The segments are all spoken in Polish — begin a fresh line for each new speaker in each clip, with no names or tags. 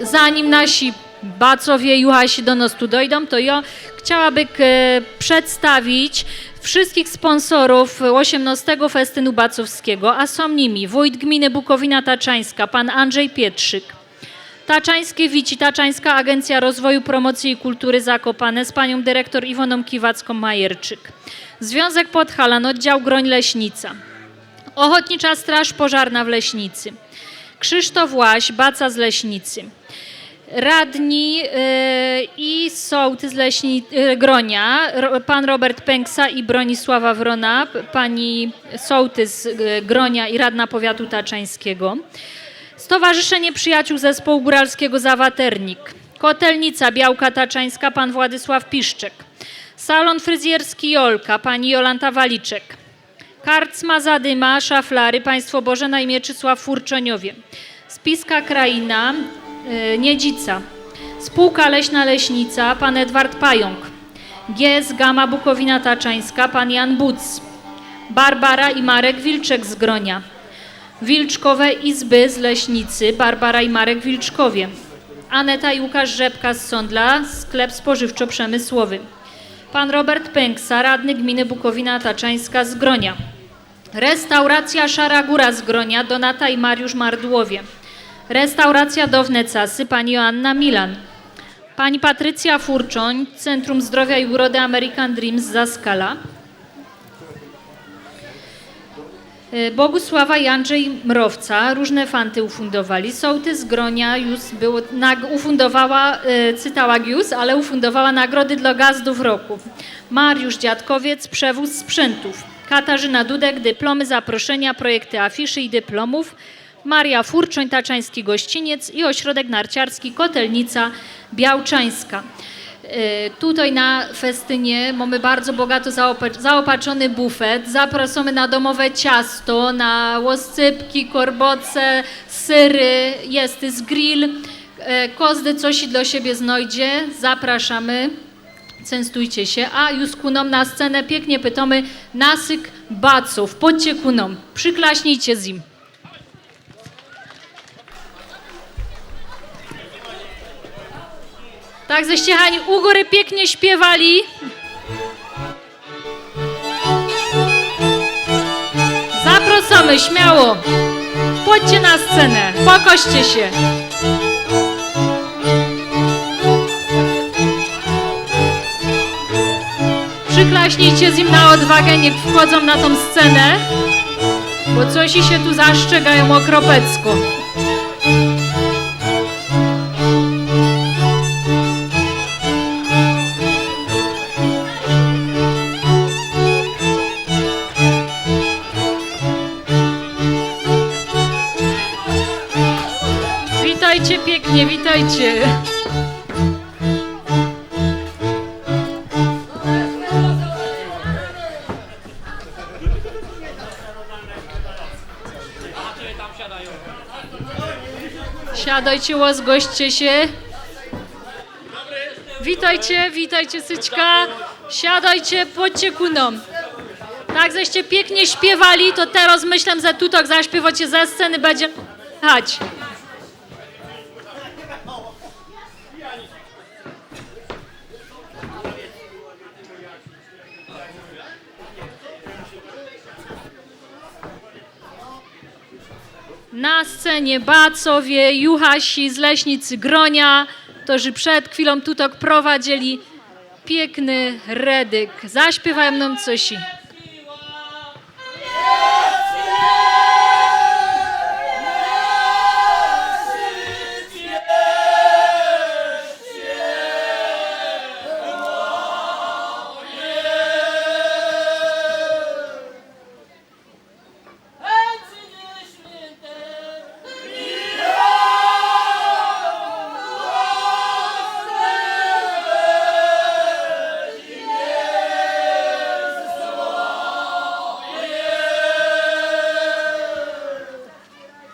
Zanim nasi bacowie juhasi do nas tu dojdą, to ja chciałabym e, przedstawić wszystkich sponsorów 18 Festynu Bacowskiego, a są nimi wójt gminy Bukowina Taczańska, pan Andrzej Pietrzyk, Taczańskie Wici, Taczańska Agencja Rozwoju, Promocji i Kultury Zakopane z panią dyrektor Iwoną Kiwacką-Majerczyk, Związek Podhalan, oddział Groń Leśnica, Ochotnicza Straż Pożarna w Leśnicy, Krzysztof Łaś, Baca z Leśnicy, radni y, i sołtys Leśni, y, Gronia, ro, pan Robert Pęksa i Bronisława Wrona, pani sołtys y, Gronia i radna powiatu taczańskiego. Stowarzyszenie Przyjaciół Zespołu Góralskiego Zawaternik, Kotelnica Białka Taczańska, pan Władysław Piszczek, Salon Fryzjerski Jolka, pani Jolanta Waliczek, Karcma Zadyma, Szaflary, Państwo Bożena i Mieczysław Furczoniowie. Spiska Kraina, y, Niedzica. Spółka Leśna Leśnica, pan Edward Pająk. GS Gama Bukowina Taczańska, pan Jan Buc. Barbara i Marek Wilczek z Gronia. Wilczkowe Izby z Leśnicy, Barbara i Marek Wilczkowie. Aneta i Łukasz Rzepka z Sądla, sklep spożywczo-przemysłowy. Pan Robert Pęksa, radny gminy Bukowina Taczańska z Gronia. Restauracja Szara Góra z Gronia, Donata i Mariusz Mardłowie. Restauracja Downe Casy, pani Joanna Milan. Pani Patrycja Furczoń, Centrum Zdrowia i Urody American Dreams Zaskala. Bogusława i Andrzej Mrowca różne fanty ufundowali. Sołtys Gronia już było, ufundowała, y, cytała Gius, ale ufundowała nagrody dla gazdów roku. Mariusz Dziadkowiec, przewóz sprzętów. Katarzyna Dudek, dyplomy, zaproszenia, projekty afiszy i dyplomów. Maria Furczoń, Taczański Gościniec i Ośrodek Narciarski Kotelnica Białczańska. Y, Tutaj na festynie mamy bardzo bogato zaopa- zaopatrzony bufet. Zapraszamy na domowe ciasto, na łoscypki, korboce, syry, jest z grill. E, Kozdy coś dla siebie znajdzie. Zapraszamy. Cęstujcie się. A już kuną na scenę pięknie pytamy nasyk baców. Podcie kuną. Przyklaśnijcie z nim. Tak, ze ściechani u góry pięknie śpiewali. Zapraszamy, śmiało. Pójdźcie na scenę, pokoście się. Przyklaśnijcie z nim na odwagę, niech wchodzą na tą scenę, bo coś się tu zaszczegają okropecko. Witajcie pięknie, witajcie. Siadajcie, łazgoście się. Witajcie, witajcie, Syćka. Siadajcie, podcie kuną. Tak, żeście pięknie śpiewali, to teraz myślę, że tutok zaśpiewacie ze sceny, będzie chać. Na scenie Bacowie, Juhasi z Leśnicy Gronia, którzy przed chwilą tutok prowadzili piękny redyk. Zaśpiewają nam coś.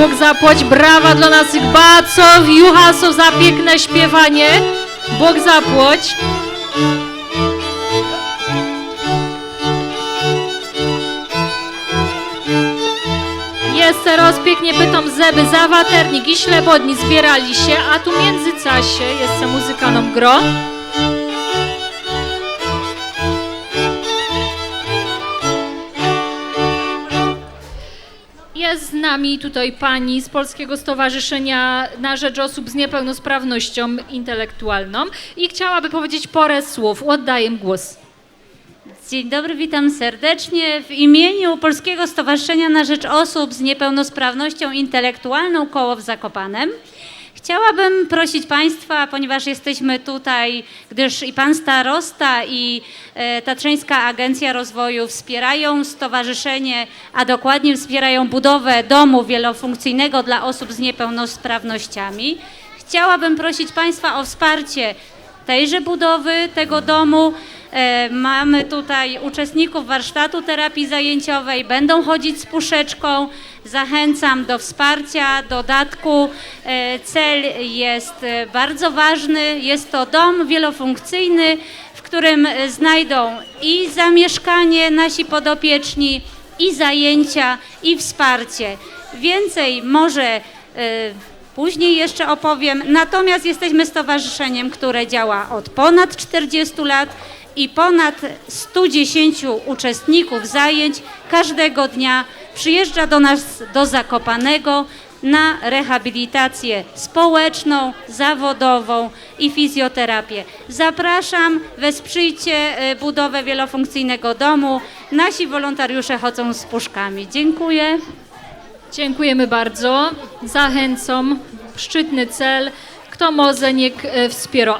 Bóg zapłać, brawa dla naszych baców, juhasów za piękne śpiewanie. Bóg zapłać. Jest teraz pięknie pytam zeby za waternik i ślebodni zbierali się, a tu między casie jest muzykanom gro. Nami tutaj pani z Polskiego Stowarzyszenia na Rzecz Osób z Niepełnosprawnością Intelektualną i chciałaby powiedzieć porę słów. Oddaję głos.
Dzień dobry, witam serdecznie. W imieniu Polskiego Stowarzyszenia na Rzecz Osób z Niepełnosprawnością Intelektualną Koło w Zakopanem chciałabym prosić Państwa, ponieważ jesteśmy tutaj, gdyż i Pan Starosta i e, Tatrzańska Agencja Rozwoju wspierają stowarzyszenie, a dokładnie wspierają budowę domu wielofunkcyjnego dla osób z niepełnosprawnościami. Chciałabym prosić Państwa o wsparcie tejże budowy, tego domu. E, Mamy tutaj uczestników warsztatu terapii zajęciowej, będą chodzić z puszeczką. Zachęcam do wsparcia, dodatku. E, Cel jest e, bardzo ważny. Jest to dom wielofunkcyjny, w którym znajdą i zamieszkanie nasi podopieczni, i zajęcia, i wsparcie. Więcej może Później jeszcze opowiem. Natomiast jesteśmy stowarzyszeniem, które działa od ponad 40 lat i ponad 110 uczestników zajęć każdego dnia przyjeżdża do nas do Zakopanego na rehabilitację społeczną, zawodową i fizjoterapię. Zapraszam, wesprzyjcie e, budowę wielofunkcyjnego domu. Nasi wolontariusze chodzą z puszkami. Dziękuję.
Dziękujemy bardzo. Zachęcam. Szczytny cel. Kto może, niech e, wspiera.